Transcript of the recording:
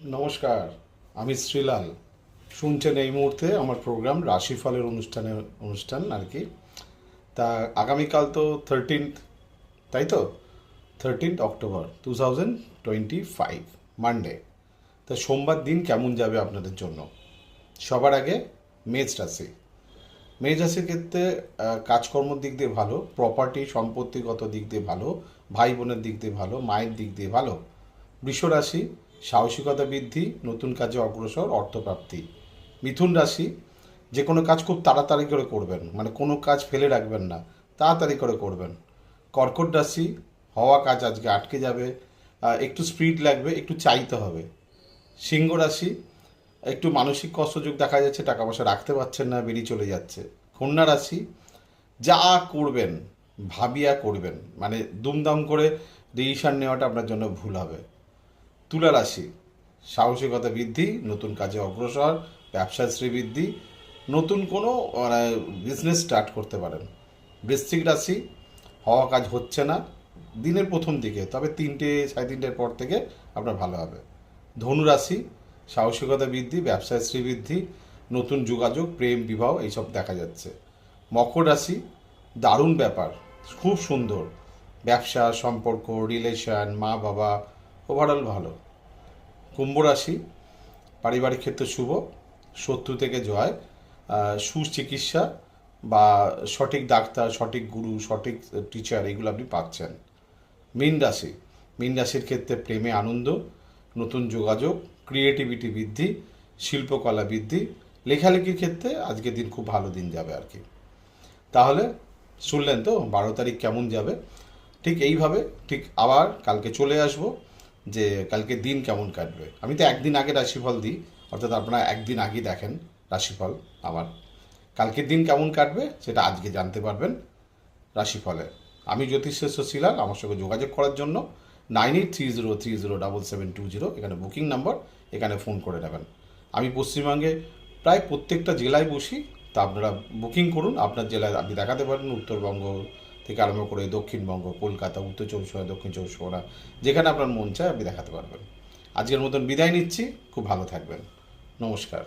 নমস্কার, আমি শ্রীলাল। শুনছেন এই মুহূর্তে আমার প্রোগ্রাম রাশিফলের অনুষ্ঠানের অনুষ্ঠান আর কি। তা আগামীকাল তো থার্টিনথ তাই তো? Thirteenth October two thousand twenty five Monday তা সোমবার দিন কেমন যাবে আপনাদের জন্য? সবার আগে মেষ রাশি। মেষ রাশির ক্ষেত্রে কাজকর্মর দিক দিয়ে ভালো প্রপার্টি সম্পত্তিগত দিক দিয়ে ভালো, ভাই বোনের দিক দিয়ে ভালো, মায়ের দিক দিয়ে ভালো। বৃষ রাশি সাহসিকতা বৃদ্ধি, নতুন কাজে অগ্রসর, অর্থপ্রাপ্তি। মিথুন রাশি, যে কোনো কাজ খুব তাড়াতাড়ি করে করবেন মানে কোনো কাজ ফেলে রাখবেন না, তাড়াতাড়ি করে করবেন। কর্কট রাশি, হওয়া কাজ আজকে আটকে যাবে একটু স্পিড লাগবে, একটু চাইতে হবে। সিংহ রাশি, একটু মানসিক কষ্টযোগ দেখা যাচ্ছে, টাকা পয়সা রাখতে পারছেন না, বেরিয়ে চলে যাচ্ছে। কন্যা রাশি, যা করবেন, ভাবিয়া করবেন মানে দুমদাম করে ডিসিশন নেওয়াটা আপনার জন্য ভুল হবে। তুলা রাশি। সাহসিকতা বৃদ্ধি, নতুন কাজে অগ্রসর ব্যবসায় শ্রীবৃদ্ধি, নতুন কোনো বিজনেস স্টার্ট করতে পারেন। বৃশ্চিক রাশি, হওয়া কাজ হচ্ছে না, দিনের প্রথম দিকে, তবে তিনটে, সাড়ে তিনটের পর থেকে আপনার ভালো হবে। ধনুরাশি সাহসিকতা বৃদ্ধি, ব্যবসায় শ্রীবৃদ্ধি, নতুন যোগাযোগ, প্রেম, বিবাহ, এইসব দেখা যাচ্ছে। মকর রাশি, দারুণ ব্যাপার, খুব সুন্দর। ব্যবসা, সম্পর্ক রিলেশন মা বাবা ওভারঅল ভালো। কুম্ভ রাশি, পারিবারিক ক্ষেত্রে শুভ, শত্রু থেকে জয় সুচিকিৎসা বা সঠিক ডাক্তার, সঠিক গুরু, সঠিক টিচার এগুলো আপনি পাচ্ছেন। মীন রাশি, মীন রাশির ক্ষেত্রে প্রেমে আনন্দ, নতুন যোগাযোগ ক্রিয়েটিভিটি বৃদ্ধি, শিল্পকলা বৃদ্ধি, লেখালেখির ক্ষেত্রে আজকের দিন খুব ভালো দিন যাবে আর কি। তাহলে শুনলেন তো বারো তারিখ কেমন যাবে? ঠিক এইভাবে, ঠিক আবার কালকে চলে আসব। যে কালকে দিন কেমন কাটবে। আমি তো একদিন আগে রাশিফল দিই, অর্থাৎ আপনারা একদিন আগে দেখেন রাশিফল আমার। কালকের দিন কেমন কাটবে সেটা আজকে জানতে পারবেন রাশিফলে। আমি জ্যোতিষশ্রেষ্ঠ শিলাল, আমার সঙ্গে যোগাযোগ করার জন্য nine eight three zero three zero double seven two zero, এখানে বুকিং নাম্বার, এখানে ফোন করে নেবেন। আমি পশ্চিমবঙ্গে প্রায় প্রত্যেকটা জেলায় বসি, তা আপনারা বুকিং করুন, আপনার জেলায় আপনি দেখাতে পারেন, উত্তরবঙ্গ থেকে আরম্ভ করে দক্ষিণবঙ্গ, কলকাতা, উত্তর চব্বিশ পরগনা, দক্ষিণ চব্বিশ পরগনা, যেখানে আপনার মন চায় আপনি দেখাতে পারবেন। আজকের মতন বিদায় নিচ্ছি। খুব ভালো থাকবেন। নমস্কার।